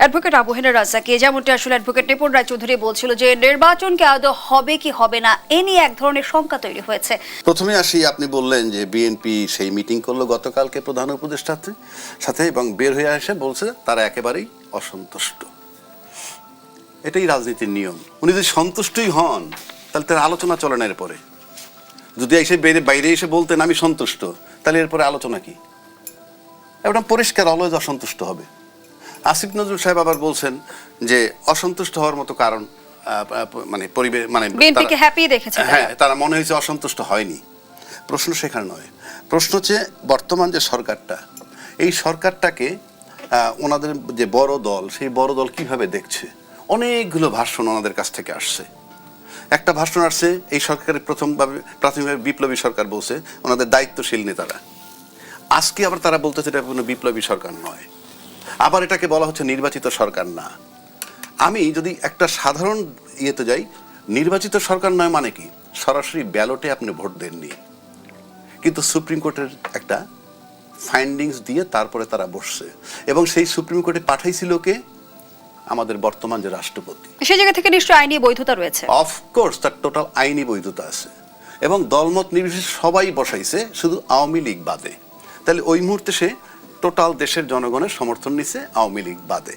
Advocate Abuhena রাজাকে যেমনটি আসলে অ্যাডভোকেট নিপুণ রায়চৌধুরী বলছিল যে নির্বাচনকে আদৌ হবে কি হবে না, এ নিয়ে এক ধরনের শঙ্কা তৈরি হয়েছে। প্রথমে আসি, আপনি বললেন যে বিএনপি সেই মিটিং করল গতকালকে প্রধান উপদেষ্টাতে সাথে এবং বের হয়ে এসে বলছে তারা একেবারেই অসন্তুষ্ট। এটাই রাজনীতির নিয়ম। উনি যদি সন্তুষ্টই হন, তাহলে তার আলোচনা চলে না এরপরে। যদি এসে বাইরে বাইরে এসে বলতেন, আমি সন্তুষ্ট তাহলে এরপরে আলোচনা কি? এটা পরিষ্কার অলওয়েজ অসন্তুষ্ট হবে। আসিফ নজরুল সাহেব আবার বলছেন যে অসন্তুষ্ট হওয়ার মতো কারণ মানে পরিবেশ মানে হ্যাপি দেখেছে হ্যাঁ তারা মনে হয়েছে অসন্তুষ্ট হয়নি। প্রশ্ন সেখানে নয়। প্রশ্ন হচ্ছে বর্তমান যে সরকারটা এই সরকারটাকে ওনাদের যে বড় দল সেই বড় দল কীভাবে দেখছে? অনেকগুলো ভাষণ ওনাদের কাছ থেকে আসছে। একটা ভাষণ আসছে এই সরকারের প্রথমভাবে প্রাথমিকভাবে বিপ্লবী সরকার বলছে ওনাদের দায়িত্বশীল নেতারা। আজকে আবার তারা বলতেছে এটা কোনো বিপ্লবী সরকার নয়। আবার এটাকে বলা হচ্ছে নির্বাচিত সরকার না। আমি যদি একটা সাধারণ ইয়েতে যাই নির্বাচিত সরকার নয় মানে কি? সরাসরি ব্যালটে আপনি ভোট দেননি। কিন্তু সুপ্রিম কোর্টের একটা ফাইন্ডিংস দিয়ে তারপরে তারা বসছে। এবং সেই সুপ্রিম কোর্টে পাঠাইছিল কে? আমাদের বর্তমান যে রাষ্ট্রপতি। সেই জায়গা থেকে নিশ্চয়ই আইনি বৈধতা রয়েছে। অফকোর্স তার টোটাল আইনি বৈধতা আছে। এবং দলমত নির্বিশেষে সবাই বসাইছে শুধু আওয়ামী লীগ বাদে। তাহলে ওই মুহূর্তে সে টোটাল দেশের জনগণের সমর্থন নিছে আওয়ামী লীগ বাদে।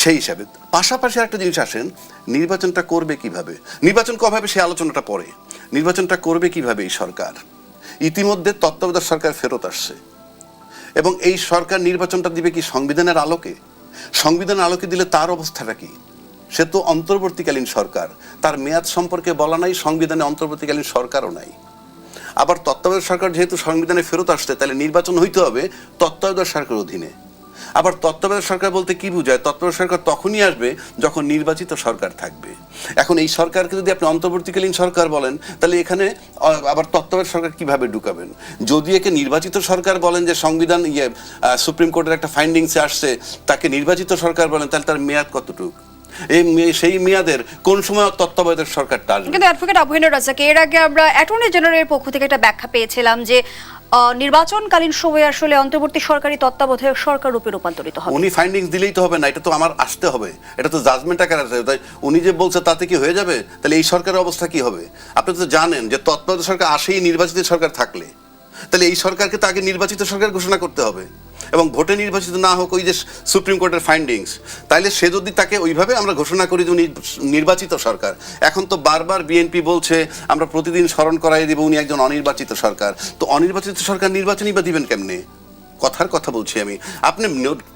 সেই হিসাবে পাশাপাশি একটা জিনিস আসেন, নির্বাচনটা করবে কীভাবে? নির্বাচন কভাবে সে আলোচনাটা পরে। নির্বাচনটা করবে কীভাবে এই সরকার? ইতিমধ্যে তত্ত্বাবধায়ক সরকার ফেরত আসছে। এবং এই সরকার নির্বাচনটা দিবে কি সংবিধানের আলোকে? সংবিধানের আলোকে দিলে তার অবস্থাটা কি? সে তো অন্তর্বর্তীকালীন সরকার। তার মেয়াদ সম্পর্কে বলা নাই, সংবিধানে অন্তর্বর্তীকালীন সরকারও নাই। আবার তত্ত্বাবধায়ক সরকার যেহেতু সংবিধানে ফেরত আসছে, তাহলে নির্বাচন হইতে হবে তত্ত্বাবধায়ক সরকারের অধীনে। আবার তত্ত্বাবধায়ক সরকার বলতে কি বোঝায়? তত্ত্বাবধায়ক সরকার তখনই আসবে যখন নির্বাচিত সরকার থাকবে। এখন এই সরকারকে যদি আপনি অন্তর্বর্তীকালীন সরকার বলেন, তাহলে এখানে আবার তত্ত্বাবধায়ক সরকার কীভাবে ঢুকাবেন? যদি একে নির্বাচিত সরকার বলেন যে সংবিধান ইয়ে সুপ্রিম কোর্টের একটা ফাইন্ডিংসে আসছে, তাকে নির্বাচিত সরকার বলেন, তাহলে তার মেয়াদ কতটুকু? এই সেই মেয়াদের কোন সময় তত্ত্বাবধায়ক সরকারটা আসবে? কিন্তু অ্যাডভোকেট আবুহেনা রাজাকে এর আগে আমরা অ্যাটর্নি জেনারেলের পক্ষ থেকে একটা ব্যাখ্যা পেয়েছিলাম যে নির্বাচনকালীন সময়ে আসলে অন্তর্বর্তী সরকারি তত্ত্বাবধায়ক সরকার রূপে রূপান্তরিত হবে। উনি ফাইন্ডিংস দিলেই তো হবে না এটা তো আমার আসতে হবে। এটা তো জাজমেন্ট আকারে আসতে হবে। তাই উনি যে বলছে তাতে কি হয়ে যাবে? তাহলে এই সরকারের অবস্থা কি হবে? আপনি তো জানেন যে তত্ত্বাবধায়ক সরকার আসেই নির্বাচিত সরকার থাকলে। তাহলে এই সরকারকে তো আগে নির্বাচিত সরকার ঘোষণা করতে হবে। এবং ভোটে নির্বাচিত না হোক ওই যে সুপ্রিম কোর্টের ফাইন্ডিংস তাইলে সে যদি তাকে ওইভাবে আমরা ঘোষণা করি যে উনি নির্বাচিত সরকার, এখন তো বারবার বিএনপি বলছে, আমরা প্রতিদিন স্মরণ করাই দিব উনি একজন অনির্বাচিত সরকার। তো অনির্বাচিত সরকার নির্বাচনই বা দিবেন কেমনে? কথার কথা বলছি আমি। আপনি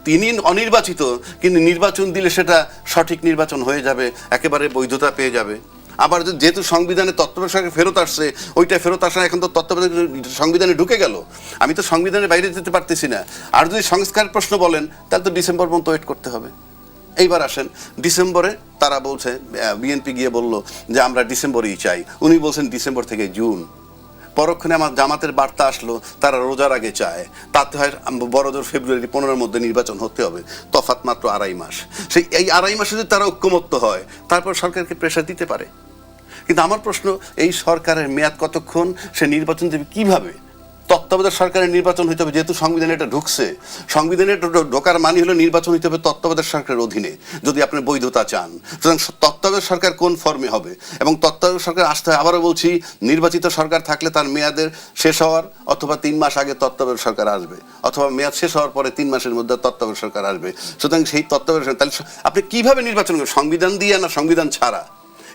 তিনি অনির্বাচিত, কিন্তু নির্বাচন দিলে সেটা সঠিক নির্বাচন হয়ে যাবে, একেবারে বৈধতা পেয়ে যাবে। আবার যেহেতু সংবিধানে তত্ত্বাবধায়ক ফেরত আসছে, ওইটা ফেরত আসা এখন তো তত্ত্বাবধায়ক সংবিধানে ঢুকে গেল। আমি তো সংবিধানের বাইরে যেতে পারতেছি না। আর যদি সংস্কার প্রশ্ন বলেন, তাহলে তো ডিসেম্বর পর্যন্ত ওয়েট করতে হবে। এইবার আসেন, ডিসেম্বরে তারা বলছে বিএনপি গিয়ে বলল যে আমরা ডিসেম্বরেই চাই। উনি বলছেন ডিসেম্বর থেকে জুন। পরক্ষণে আমার জামাতের বার্তা আসলো, তারা রোজার আগে চায়। তাতে হয় বড়জোর ফেব্রুয়ারি পনেরোর মধ্যে নির্বাচন হতে হবে তফাত মাত্র আড়াই মাস। সেই এই আড়াই মাসে যদি তারা ঐক্যমত্য হয়, তারপর সরকারকে প্রেশার দিতে পারে। কিন্তু আমার প্রশ্ন, এই সরকারের মেয়াদ কতক্ষণ? সে নির্বাচন দেবে কীভাবে? তত্ত্বাবধায়ক সরকারের নির্বাচন হইতে হবে। যেহেতু সংবিধানে এটা ঢুকছে, সংবিধানে ঢোকার মানে হলো নির্বাচন হইতে হবে তত্ত্বাবধায়ক সরকারের অধীনে, যদি আপনি বৈধতা চান। সুতরাং তত্ত্বাবধায়ক সরকার কোন ফর্মে হবে? এবং তত্ত্বাবধায়ক সরকার আসতে হয় আবারও বলছি, নির্বাচিত সরকার থাকলে তার মেয়াদের শেষ হওয়ার অথবা তিন মাস আগে তত্ত্বাবধায়ক সরকার আসবে, অথবা মেয়াদ শেষ হওয়ার পরে তিন মাসের মধ্যে তত্ত্বাবধায়ক সরকার আসবে। সুতরাং সেই তত্ত্বাবধায়ক তাহলে আপনি কীভাবে নির্বাচন করবেন? সংবিধান দিয়ে না সংবিধান ছাড়া?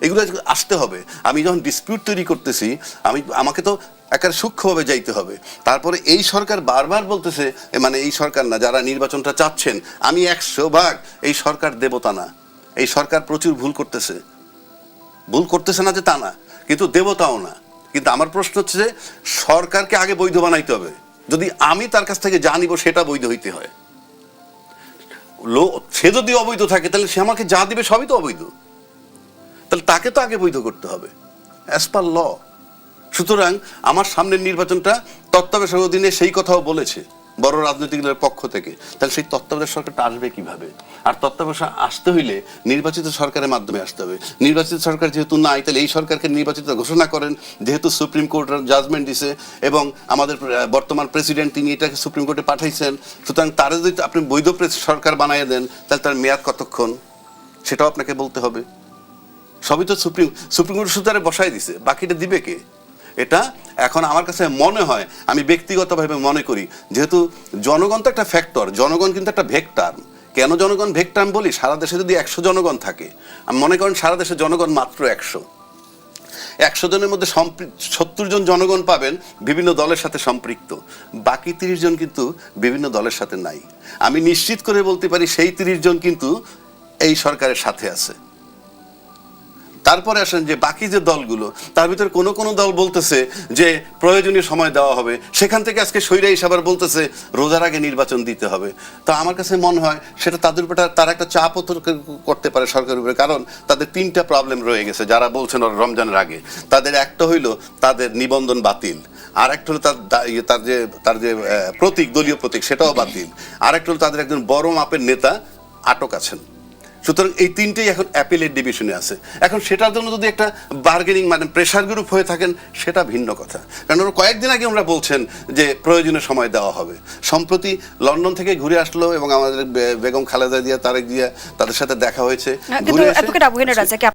এগুলো আসতে হবে। আমি যখন ডিসপিউট তৈরি করতেছি, আমি, আমাকে তো একেবারে সূক্ষ্মভাবে যাইতে হবে। তারপরে এই সরকার বারবার বলতেছে মানে এই সরকার না, যারা নির্বাচনটা চাচ্ছেন, আমি একশো ভাগ এই সরকার দেবতা না। এই সরকার প্রচুর ভুল করতেছে। ভুল করতেছে না যে তা না, কিন্তু দেবতাও না। কিন্তু আমার প্রশ্ন হচ্ছে যে, সরকারকে আগে বৈধ বানাইতে হবে। যদি আমি তার কাছ থেকে জানিব সেটা বৈধ হইতে হয়। লো, সে যদি অবৈধ থাকে, তাহলে সে আমাকে যা দিবে, সবই তো অবৈধ। তাহলে তাকে তো আগে বৈধ করতে হবে অ্যাজ পার ল সুতরাং আমার সামনের নির্বাচনটা তত্ত্বাবধায়ক অধীনে সেই কথাও বলেছে, বড় রাজনৈতিক দলের পক্ষ থেকে। তাহলে সেই তত্ত্বাবধায়ক সরকারটা আসবে কীভাবে? আর তত্ত্বাবধায়ক আসতে হইলে নির্বাচিত সরকারের মাধ্যমে আসতে হবে। নির্বাচিত সরকার যেহেতু নাই, তাহলে এই সরকারকে নির্বাচিত ঘোষণা করেন, যেহেতু সুপ্রিম কোর্ট জাজমেন্ট দিছে, এবং আমাদের বর্তমান প্রেসিডেন্ট তিনি এটাকে সুপ্রিম কোর্টে পাঠাইছেন। সুতরাং তারা যদি আপনি বৈধ সরকার বানিয়ে দেন, তাহলে তার মেয়াদ কতক্ষণ? সেটাও আপনাকে বলতে হবে। সবই তো সুপ্রিম সুপ্রিম কোর্ট সুতারে বসাই দিছে। বাকিটা দিবে কে? এটা এখন আমার কাছে মনে হয়, আমি ব্যক্তিগতভাবে মনে করি, যেহেতু জনগণ তো একটা ফ্যাক্টর জনগণ কিন্তু একটা ভেক্টার কেন জনগণ ভেক্টার বলি? সারা দেশে যদি একশো জনগণ থাকে, আমি মনে করেন সারা দেশে জনগণ মাত্র একশো। একশো জনের মধ্যে সত্তর জন জনগণ পাবেন, বিভিন্ন দলের সাথে সম্পৃক্ত। বাকি তিরিশ জন কিন্তু বিভিন্ন দলের সাথে নাই। আমি নিশ্চিত করে বলতে পারি, সেই তিরিশ জন কিন্তু এই সরকারের সাথে আছে। তারপরে আসেন যে বাকি যে দলগুলো, তার ভিতরে কোনো কোনো দল বলতেছে যে প্রয়োজনীয় সময় দেওয়া হবে। সেখান থেকে আজকে সৈরা আবার বলতেছে, রোজার আগে নির্বাচন দিতে হবে। তো আমার কাছে মনে হয় সেটা তাদের উপর তারা একটা চাপ করতে পারে সরকারের উপরে, কারণ তাদের তিনটা প্রবলেম রয়ে গেছে। যারা বলছেন রমজানের আগে, তাদের একটা হইল তাদের নিবন্ধন বাতিল আর একটা হলো তার ইয়ে তার যে তার যে প্রতীক, দলীয় প্রতীক, সেটাও বাতিল আর একটা হলো তাদের একজন বড় মাপের নেতা আটক আছেন। সুতরাং এই তিনটেই এখন অ্যাপিলের ডিভিশনে আছে। এখন সেটার জন্য যদি একটা বার্গেনিং মানে প্রেশার গ্রুপ হয়ে থাকেন সেটা ভিন্ন কথা। কারণ ওরা কয়েকদিন আগে আমরা বলছেন যে প্রয়োজনীয় সময় দেওয়া হবে। সম্প্রতি লন্ডন থেকে ঘুরে আসলো এবং আমাদের বেগম খালেদা জিয়া তারেক জিয়া তাদের সাথে দেখা হয়েছে। ঘুরে